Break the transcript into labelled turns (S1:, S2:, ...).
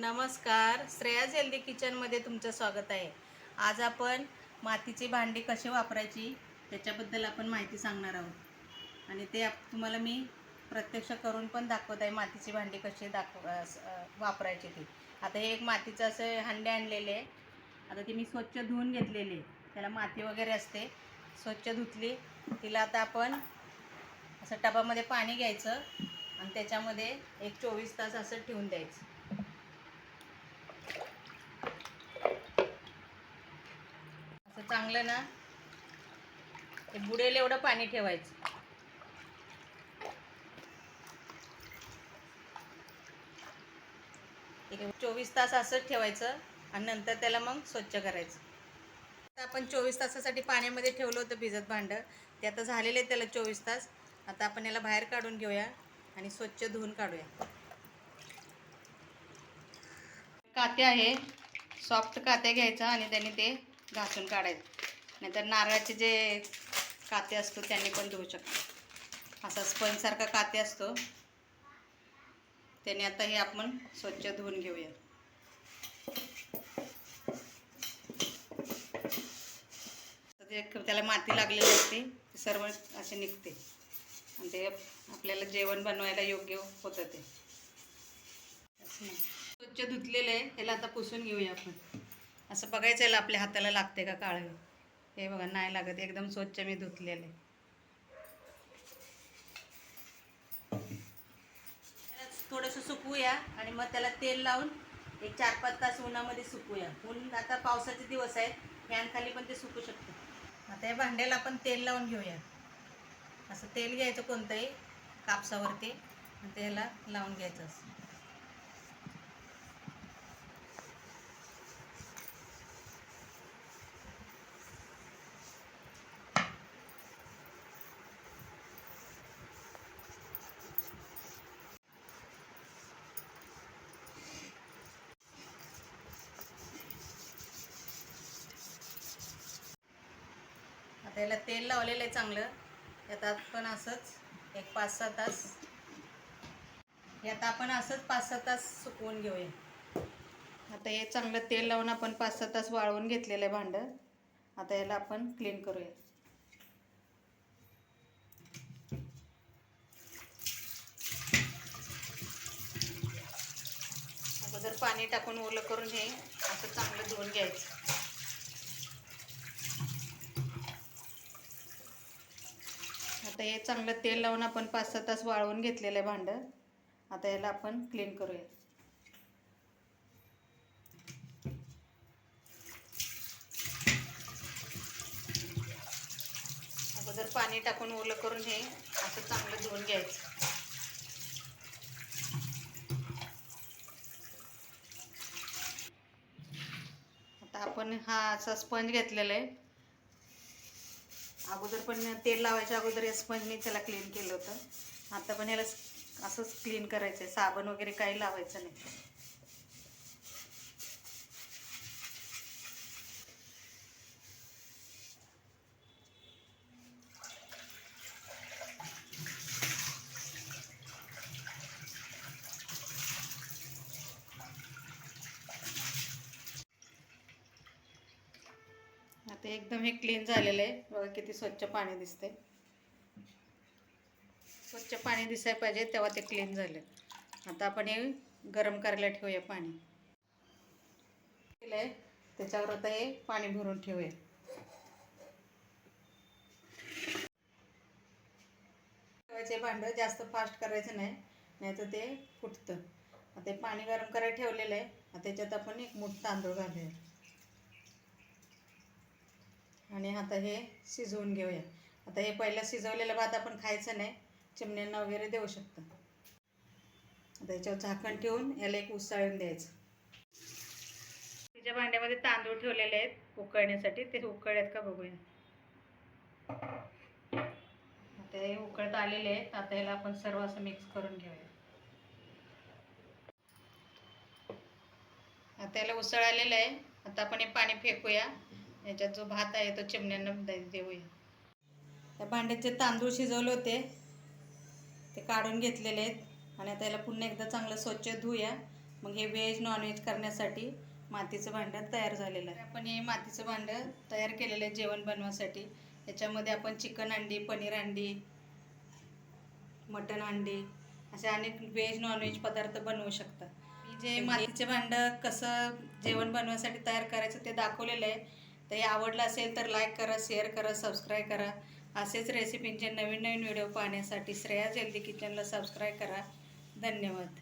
S1: नमस्कार. श्रेयाज हेल्दी किचनमध्ये तुमचं स्वागत आहे. आज आपण मातीची भांडी कशी वापरायची त्याच्याबद्दल आपण माहिती सांगणार आहोत. आणि ते तुम्हाला मी प्रत्यक्ष करून पण दाखवत आहे मातीची भांडी कशी दाखव वापरायची ती. आता हे एक मातीचं असं हंडे आणलेले आहे. आता ती मी स्वच्छ धुवून घेतलेली आहे. त्याला माती वगैरे असते. स्वच्छ धुतली. तिला आता आपण असं टबामध्ये पाणी घ्यायचं आणि त्याच्यामध्ये एक चोवीस तास असं ठेवून द्यायचं असं चांगलं ना? ते बुडेल एवढं पाणी ठेवायचं. चोवीस तास असंच ठेवायचं आणि नंतर त्याला मग स्वच्छ करायचं. आता आपण चोवीस तासासाठी पाण्यामध्ये ठेवलं होतं भिजत भांडं. ते आता झालेले आहे त्याला चोवीस तास. आता आपण याला बाहेर काढून घेऊया आणि स्वच्छ धुवून काढूया. काते आहे. सॉफ्ट कात्या घ्यायचा आणि त्याने ते घासून काढायचं. नाहीतर नारळाचे जे काते असतो त्यांनी पण धुवू शकतो. असा स्पंजसारखा काते असतो. त्याने आता हे आपण स्वच्छ धुवून घेऊया. तर ते त्याला माती लागलेली असते ते सर्व असे निघते. आणि ते आपल्याला जेवण बनवायला योग्य होतं ते. स्वच्छ धुतलेलं आहे त्याला आता पुसून घेऊया आपण. असं बघायचं आपल्या हाताला लागते का काळ हे? बघा नाही लागत. एकदम स्वच्छ मी धुतलेलं आहे. त्याला थोडंसं सुकवूया आणि मग त्याला तेल लावून एक चार पाच तास उन्हामध्ये सुकूया ऊन आता पावसाचे दिवस आहेत. फॅनखाली पण ते सुकू शकतं. आता या भांड्याला आपण तेल लावून घेऊया. असं तेल घ्यायचं कोणतंही कापसावरती आणि त्याला लावून घ्यायचं असं. आता याला तेल लावलेलं आहे चांगलं. यात आपण असंच एक पाच सहा तास. यात आपण असंच पाच सहा तास सुकवून घेऊया. आता हे चांगलं तेल लावून आपण पाच सहा तास वाळवून घेतलेलं आहे भांडं. आता याला आपण क्लीन करूया. अगोदर पाणी टाकून ओलं करून हे असं चांगलं धुवून घ्यायचं. आता हे चांगलं तेल लावून आपण पाच सहा तास वाळवून घेतलेलं आहे भांडं. आता याला आपण क्लीन करूया. अगोदर पाणी टाकून ओलं करून हे असं चांगलं धुवून घ्यायचं. आता आपण हा असा स्पंज घेतलेला आहे. अगोदर पण तेल लावायच्या अगोदर या स्पंजने त्याला क्लीन केलं होतं. आता पण याला असंच क्लीन करायचं आहे साबण वगैरे काही लावायचं नाही. आता एकदम हे क्लीन झालेलं आहे. बघा किती स्वच्छ पाणी दिसते स्वच्छ पाणी दिसायला पाहिजे तेव्हा ते क्लीन झालं आता आपण हे गरम करायला ठेवूया पाणी. केलंय. त्याच्यावर आता हे पाणी भरून ठेवूया. ठेवायचे भांडं जास्त फास्ट करायचं नाही नाहीतर ते फुटतं. आता ते पाणी गरम करायला ठेवलेलं आहे. त्याच्यात आपण एक मोठ तांदूळ घालूया. आणि आता हे शिजवून घेऊया. आता हे पहिलं शिजवलेलं भात आपण खायचं नाही चिमण्यांना वगैरे देऊ शकतो. आता याच्यावर झाकण ठेवून याला एक उसाळून द्यायचं. तिच्या भांड्यामध्ये तांदूळ ठेवलेले आहेत उकळण्यासाठी. ते उकळल्यात का बघूया. आता हे उकळत आलेले आहेत आता याला आपण सर्व असं मिक्स करून घेऊया. आता याला उसळ आलेलं आहे. आता आपण हे पाणी फेकूया. याच्यात जो भात आहे तो चिमण्यांना दे- देऊया. त्या भांड्यात जे तांदूळ शिजवले होते. ते काढून घेतलेले आहेत. आणि आता याला पुन्हा एकदा चांगलं स्वच्छ धुया मग हे व्हेज नॉनव्हेज करण्यासाठी मातीचं भांडं तयार झालेलं आहे. आपण हे मातीचं भांडं तयार केलेलं आहे जेवण बनवासाठी. याच्यामध्ये आपण चिकन अंडी पनीर अंडी मटण अंडी असे अनेक व्हेज नॉनव्हेज पदार्थ बनवू शकता. मी जे मातीचे भांडं कसं जेवण बनवायसाठी तयार करायचं ते दाखवलेलं आहे. तर हे आवडलं असेल तर लाईक करा शेअर करा सबस्क्राईब करा. असेच रेसिपींचे नवीन नवीन व्हिडिओ पाहण्यासाठी श्रेया जल्दी किचनला सबस्क्राईब करा. धन्यवाद.